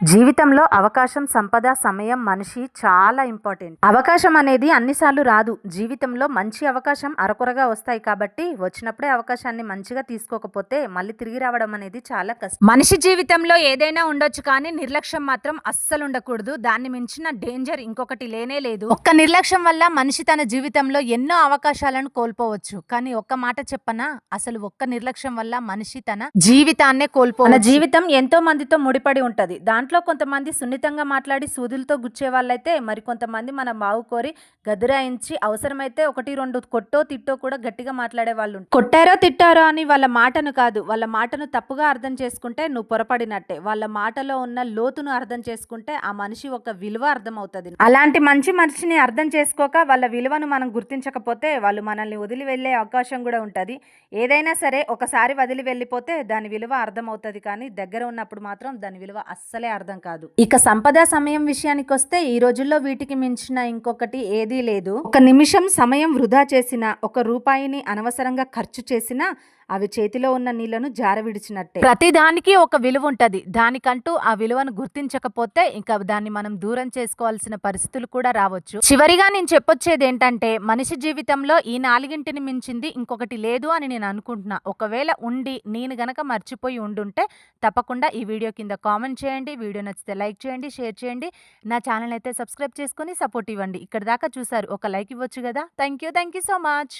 జీవితంలో అవకాశం సంపద సమయం మనిషి చాలా ఇంపార్టెంట్. అవకాశం అనేది అన్నిసార్లు రాదు. జీవితంలో మంచి అవకాశం అరకొరగా వస్తాయి కాబట్టి వచ్చినప్పుడే అవకాశాన్ని మంచిగా తీసుకోకపోతే మళ్ళీ తిరిగి రావడం అనేది చాలా కష్టం. మనిషి జీవితంలో ఏదైనా ఉండొచ్చు కానీ నిర్లక్ష్యం మాత్రం అస్సలు ఉండకూడదు. దాన్ని మించిన డేంజర్ ఇంకొకటి లేనే లేదు. ఒక్క నిర్లక్ష్యం వల్ల మనిషి తన జీవితంలో ఎన్నో అవకాశాలను కోల్పోవచ్చు. కానీ ఒక్క మాట చెప్పనా? అసలు ఒక్క నిర్లక్ష్యం వల్ల మనిషి తన జీవితాన్నే కోల్పో జీవితం ఎంతో మందితో ముడిపడి ఉంటది. దాంట్లో కొంతమంది సున్నితంగా మాట్లాడి సూదులతో గుచ్చే వాళ్ళైతే మరి కొంతమంది మన బావు కోరి గదిరాయించి అవసరమైతే ఒకటి రెండు కొట్టో తిట్టో కూడా గట్టిగా మాట్లాడే వాళ్ళు కొట్టారో తిట్టారో అని వాళ్ళ మాటను కాదు. వాళ్ళ మాటను తప్పుగా అర్థం చేసుకుంటే నువ్వు పొరపడినట్టే. వాళ్ళ మాటలో ఉన్న లోతును అర్థం చేసుకుంటే ఆ మనిషి ఒక విలువ అర్థమవుతుంది. అలాంటి మంచి మనిషిని అర్థం చేసుకోక వాళ్ళ విలువను మనం గుర్తించకపోతే వాళ్ళు మనల్ని వదిలి వెళ్ళే అవకాశం కూడా ఉంటుంది. ఏదైనా సరే ఒకసారి వదిలి వెళ్ళిపోతే దాని విలువ అర్థమవుతుంది కానీ దగ్గర ఉన్నప్పుడు మాత్రం దాని విలువ అస్సలే అర్థం కాదు. ఇక సంపద సమయం విషయానికి వస్తే ఈ రోజుల్లో వీటికి మించిన ఇంకొకటి ఏదీ లేదు. ఒక నిమిషం సమయం వృధా చేసినా ఒక రూపాయిని అనవసరంగా ఖర్చు చేసినా అవి చేతిలో ఉన్న నీళ్ళను జార విడిచినట్టే ప్రతి దానికి ఒక విలువ ఉంటది. దానికంటూ ఆ విలువను గుర్తించకపోతే ఇంకా దాన్ని మనం దూరం చేసుకోవాల్సిన పరిస్థితులు కూడా రావచ్చు. చివరిగా నేను చెప్పొచ్చేది ఏంటంటే మనిషి జీవితంలో ఈ నాలుగింటిని మించింది ఇంకొకటి లేదు అని నేను అనుకుంటున్నా. ఒకవేళ ఉండి నేను గనక మర్చిపోయి ఉండుంటే తప్పకుండా ఈ వీడియో కింద కామెంట్ చేయండి. వీడియో నచ్చితే లైక్ చేయండి షేర్ చేయండి. నా ఛానల్ అయితే సబ్స్క్రైబ్ చేసుకొని సపోర్ట్ ఇవ్వండి. ఇక్కడ దాకా చూసారు ఒక లైక్ ఇవ్వచ్చు కదా. Thank you thank you so much.